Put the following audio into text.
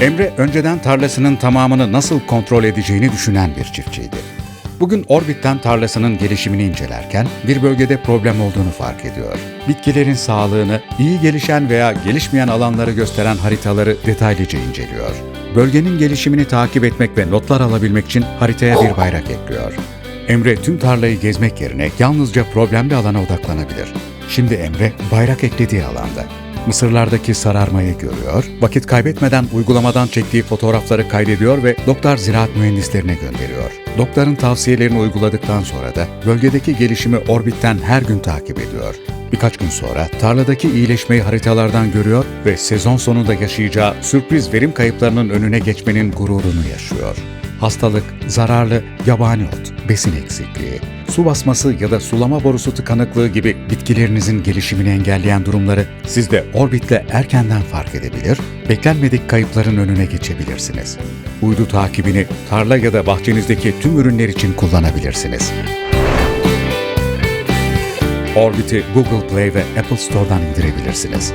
Emre önceden tarlasının tamamını nasıl kontrol edeceğini düşünen bir çiftçiydi. Bugün Orbit'ten tarlasının gelişimini incelerken bir bölgede problem olduğunu fark ediyor. Bitkilerin sağlığını, iyi gelişen veya gelişmeyen alanları gösteren haritaları detaylıca inceliyor. Bölgenin gelişimini takip etmek ve notlar alabilmek için haritaya bir bayrak ekliyor. Emre tüm tarlayı gezmek yerine yalnızca problemli alana odaklanabilir. Şimdi Emre bayrak eklediği alanda. Mısırlardaki sararmayı görüyor, vakit kaybetmeden uygulamadan çektiği fotoğrafları kaydediyor ve doktor ziraat mühendislerine gönderiyor. Doktorun tavsiyelerini uyguladıktan sonra da bölgedeki gelişimi orbitten her gün takip ediyor. Birkaç gün sonra tarladaki iyileşmeyi haritalardan görüyor ve sezon sonunda yaşayacağı sürpriz verim kayıplarının önüne geçmenin gururunu yaşıyor. Hastalık, zararlı, yabani ot, besin eksikliği, su basması ya da sulama borusu tıkanıklığı gibi bitkilerinizin gelişimini engelleyen durumları siz de Orbit'le erkenden fark edebilir, beklenmedik kayıpların önüne geçebilirsiniz. Uydu takibini tarla ya da bahçenizdeki tüm ürünler için kullanabilirsiniz. Orbit'i Google Play ve Apple Store'dan indirebilirsiniz.